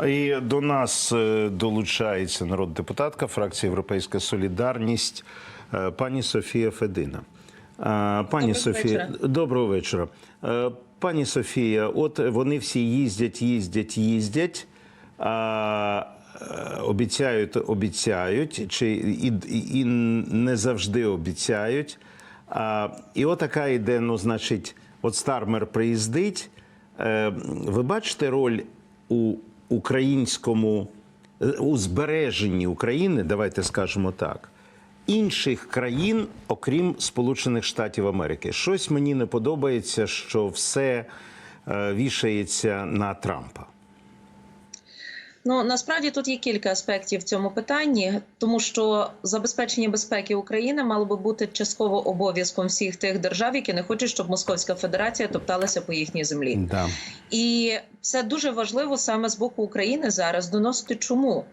І до нас е, долучається народна депутатка фракції Європейська Солідарність е, пані Софія Федина. Е, Пані Доброго Софія, вечора. доброго вечора. Пані Софія, от вони всі їздять, їздять, їздять. А обіцяють, обіцяють, чи і, і не завжди обіцяють. А, і отака йде, ну, значить, от Стармер приїздить. Ви бачите роль у українському узбереженні у збереженні України, давайте скажемо так, інших країн, окрім Сполучених Штатів Америки. Щось мені не подобається, що все е, вішається на Трампа. Ну насправді тут є кілька аспектів в цьому питанні, тому що забезпечення безпеки України мало би бути частково обов'язком всіх тих держав, які не хочуть, щоб Московська Федерація топталася по їхній землі. Да. І це дуже важливо саме з боку України зараз доносити, чому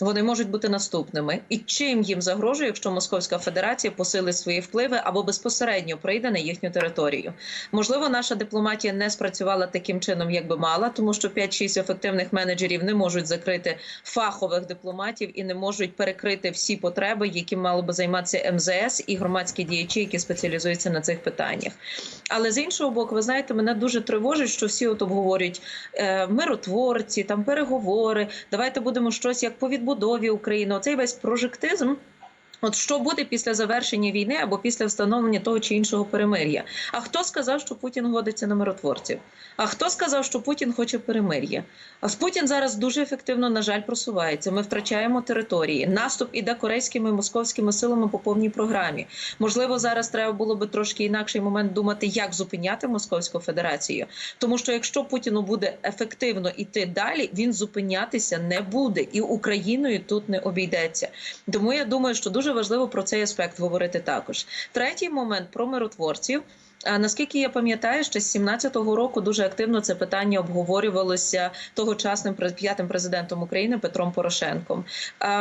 вони можуть бути наступними, і чим їм загрожує, якщо Московська Федерація посилить свої впливи або безпосередньо прийде на їхню територію. Можливо, наша дипломатія не спрацювала таким чином, як би мала, тому що 5-6 ефективних менеджерів не можуть закрити фахових дипломатів і не можуть перекрити всі потреби, які мало би займатися МЗС і громадські діячі, які спеціалізуються на цих питаннях. Але з іншого боку, ви знаєте, мене дуже тривожить, що всі от обговорюють е, миротворці, там переговори. Давайте будемо щось як по відбудові України. Оцей весь прожектизм. От що буде після завершення війни або після встановлення того чи іншого перемир'я? А хто сказав, що Путін годиться на миротворців? А хто сказав, що Путін хоче перемир'я? А Путін зараз дуже ефективно, на жаль, просувається. Ми втрачаємо території. Наступ іде корейськими і московськими силами по повній програмі. Можливо, зараз треба було би трошки інакший момент думати, як зупиняти Московську Федерацію. Тому що якщо Путіну буде ефективно йти далі, він зупинятися не буде, і Україною тут не обійдеться. Тому я думаю, що дуже важливо про цей аспект говорити також. Третій момент про миротворців. А наскільки я пам'ятаю, ще з 17-го року дуже активно це питання обговорювалося тогочасним п'ятим президентом України Петром Порошенком.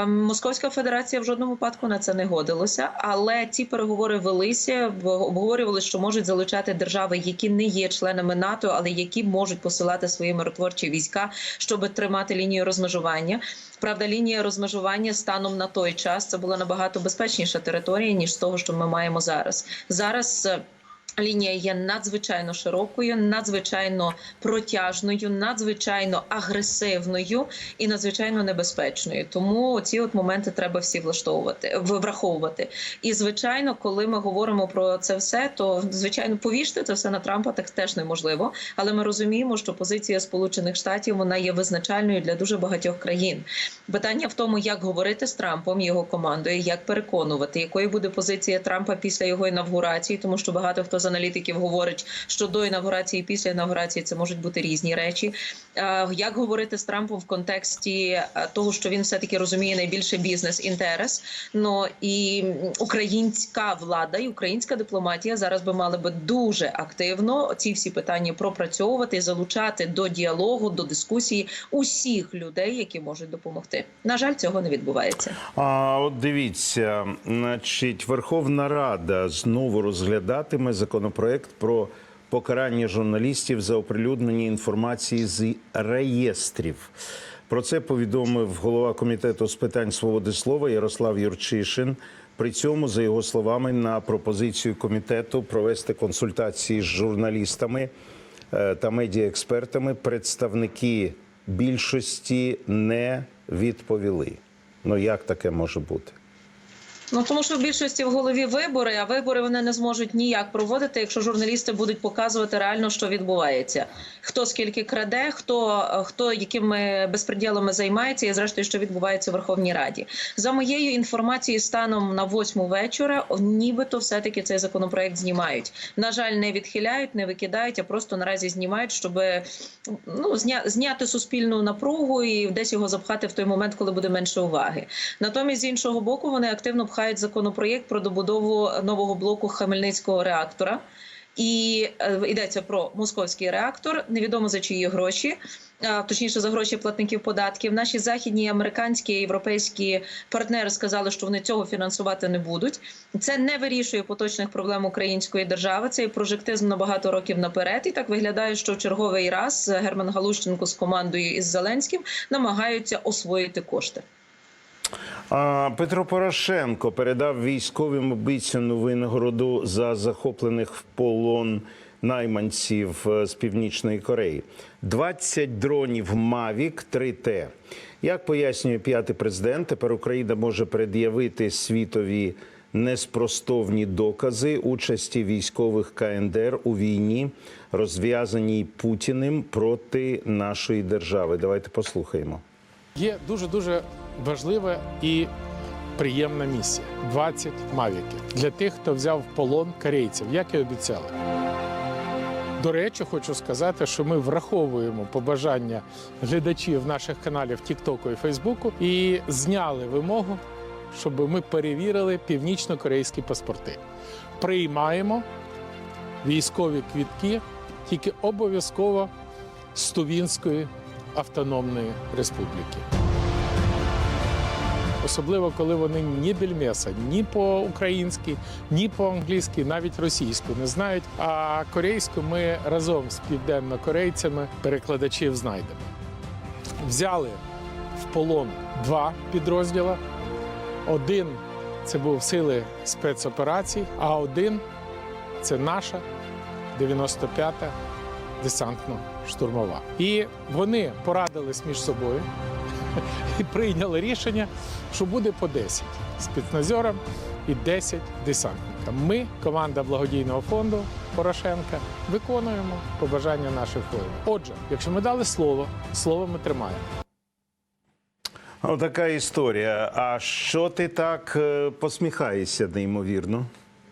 Московська Федерація в жодному випадку на це не годилося, але ці переговори велися, обговорювали, що можуть залучати держави, які не є членами НАТО, але які можуть посилати свої миротворчі війська, щоб тримати лінію розмежування. Правда, лінія розмежування станом на той час це була набагато безпечніша територія ніж з того, що ми маємо зараз. Зараз. Лінія є надзвичайно широкою, надзвичайно протяжною, надзвичайно агресивною і надзвичайно небезпечною. Тому ці от моменти треба всі влаштовувати, враховувати. І звичайно, коли ми говоримо про це все, то звичайно повішти це все на Трампа так теж неможливо. Але ми розуміємо, що позиція Сполучених Штатів вона є визначальною для дуже багатьох країн. Питання в тому, як говорити з Трампом, його командою, як переконувати, якою буде позиція Трампа після його інавгурації, тому що багато хто з аналітиків говорить, що до інавгурації і після інавгурації це можуть бути різні речі. Е, Як говорити з Трампом в контексті е, того, що він все таки розуміє найбільше бізнес-інтерес? Ну і українська влада і українська дипломатія зараз би мали би дуже активно ці всі питання пропрацьовувати, залучати до діалогу, до дискусії усіх людей, які можуть допомогти. На жаль, цього не відбувається. А от дивіться, значить, Верховна Рада знову розглядатиме законопроект про покарання журналістів за оприлюднення інформації з реєстрів. Про це повідомив голова комітету з питань свободи слова Ярослав Юрчишин. При цьому, за його словами, на пропозицію комітету провести консультації з журналістами е, та медіаекспертами представники більшості не відповіли. Ну як таке може бути? Ну тому що в більшості в голові вибори, а вибори вони не зможуть ніяк проводити, якщо журналісти будуть показувати реально, що відбувається. Хто скільки краде, хто хто якими безпреділами займається, і зрештою, що відбувається в Верховній Раді. За моєю інформацією, станом на восьму вечора, нібито все таки цей законопроект знімають. На жаль, не відхиляють, не викидають, а просто наразі знімають, щоб ну зня, зняти суспільну напругу і десь його запхати в той момент, коли буде менше уваги. Натомість, з іншого боку, вони активно пхають законопроєкт про добудову нового блоку Хмельницького реактора. І е, йдеться про московський реактор. Невідомо за чиї гроші, точніше за гроші платників податків. Наші західні, американські, європейські партнери сказали, що вони цього фінансувати не будуть. Це не вирішує поточних проблем української держави. Це прожектизм на багато років наперед. І так виглядає, що в черговий раз Герман Галущенко з командою із Зеленським намагаються освоїти кошти. Петро Порошенко передав військовим обіцяну винагороду за захоплених в полон найманців е, з Північної Кореї. 20 дронів Мавік 3Т. Як пояснює п'ятий президент, тепер Україна може пред'явити світові неспростовні докази участі військових КНДР у війні, розв'язаній Путіним проти нашої держави. Давайте послухаємо. Є дуже дуже важлива і приємна місія 20 мавіків для тих, хто взяв в полон корейців, як і обіцяли. До речі, хочу сказати, що ми враховуємо побажання глядачів наших каналів Тіктоку і Фейсбуку і зняли вимогу, щоб ми перевірили північно-корейські паспорти. Приймаємо військові квітки тільки обов'язково з Тувінської автономної республіки. Особливо, коли вони ні бельмеса, ні по-українськи, ні по-англійськи, навіть російську не знають. А корейську ми разом з південнокорейцями перекладачів знайдемо. Взяли в полон два підрозділа. Один це був сили спецоперацій, а один це наша 95-та десантно-штурмова. І вони порадились між собою і прийняли рішення, що буде по 10 спецназерам і 10 десантникам. Ми, команда благодійного фонду Порошенка, виконуємо побажання наших воїнів. Отже, якщо ми дали слово, слово ми тримаємо. Отака історія. А що ти так е, посміхаєшся неймовірно?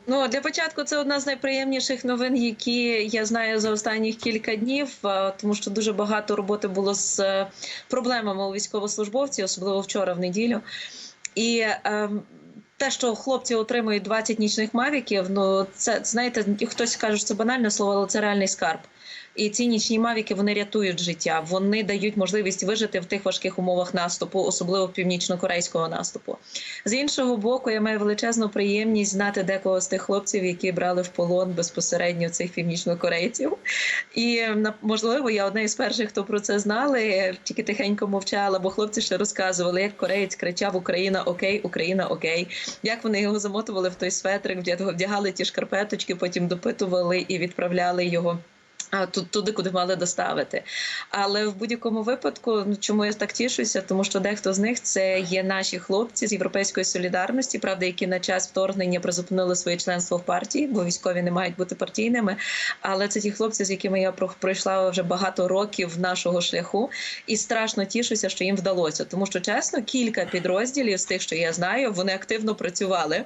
Ну для початку це одна з найприємніших новин, які я знаю за останніх кілька днів, тому що дуже багато роботи було з е, проблемами у військовослужбовців, особливо вчора в неділю. І е, те, що хлопці отримують 20 нічних мавіків, ну це знаєте, хтось каже, що це банальне слово, але це реальний скарб. І ці нічні мавіки вони рятують життя. Вони дають можливість вижити в тих важких умовах наступу, особливо північно-корейського наступу. З іншого боку, я маю величезну приємність знати декого з тих хлопців, які брали в полон безпосередньо цих північнокорейців. І можливо, я одна із перших, хто про це знали, тільки тихенько мовчала, бо хлопці ще розказували, як кореєць кричав Україна окей, Україна окей. Як вони його замотували в той светрик, вдягали ті шкарпеточки, потім допитували і відправляли його. Туди, куди мали доставити. Але в будь-якому випадку, ну чому я так тішуся? Тому що дехто з них це є наші хлопці з європейської солідарності, правда, які на час вторгнення призупинили своє членство в партії, бо військові не мають бути партійними. Але це ті хлопці, з якими я про- пройшла вже багато років нашого шляху, і страшно тішуся, що їм вдалося. Тому що чесно, кілька підрозділів з тих, що я знаю, вони активно працювали.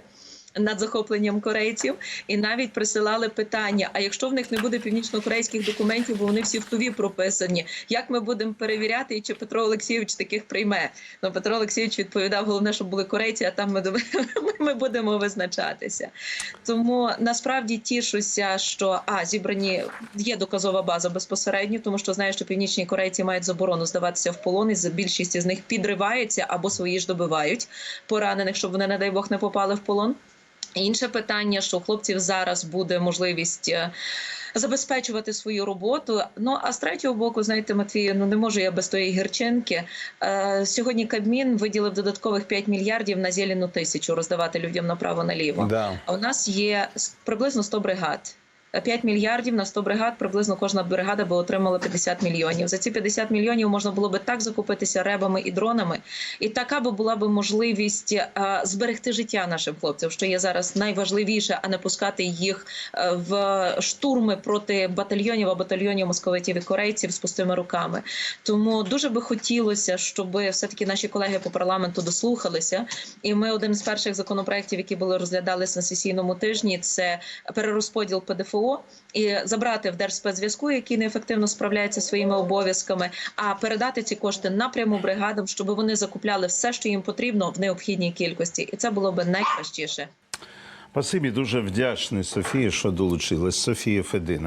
Над захопленням корейців і навіть присилали питання: а якщо в них не буде північно-корейських документів, бо вони всі в туві прописані, як ми будемо перевіряти, і чи Петро Олексійович таких прийме? Ну Петро Олексійович відповідав: головне, щоб були корейці, а там ми, ми будемо визначатися. Тому насправді тішуся, що а зібрані є доказова база безпосередньо, тому що знаю, що північні корейці мають заборону здаватися в полон, і більшість з них підриваються або свої ж добивають поранених, щоб вони, не дай Бог, не попали в полон. Інше питання, що у хлопців зараз буде можливість е, забезпечувати свою роботу. Ну а з третього боку, знаєте, Матвію, ну не можу я без тої гірчинки. Е, сьогодні Кабмін виділив додаткових 5 мільярдів на зелену тисячу роздавати людям направо наліво. Да. А у нас є приблизно 100 бригад. 5 мільярдів на 100 бригад, приблизно кожна бригада би отримала 50 мільйонів. За ці 50 мільйонів можна було би так закупитися ребами і дронами, і така би була би можливість е, зберегти життя нашим хлопцям, що є зараз найважливіше, а не пускати їх е, в штурми проти батальйонів а батальйонів московитів і корейців з пустими руками. Тому дуже би хотілося, щоб все таки наші колеги по парламенту дослухалися. І ми один з перших законопроєктів, які були розглядалися на сесійному тижні, це перерозподіл ПДФО і забрати в Держспецзв'язку, які неефективно справляються своїми обов'язками, а передати ці кошти напряму бригадам, щоб вони закупляли все, що їм потрібно в необхідній кількості, і це було би найкращіше. Спасибі, дуже вдячний Софії, що долучилась. Софія Федина.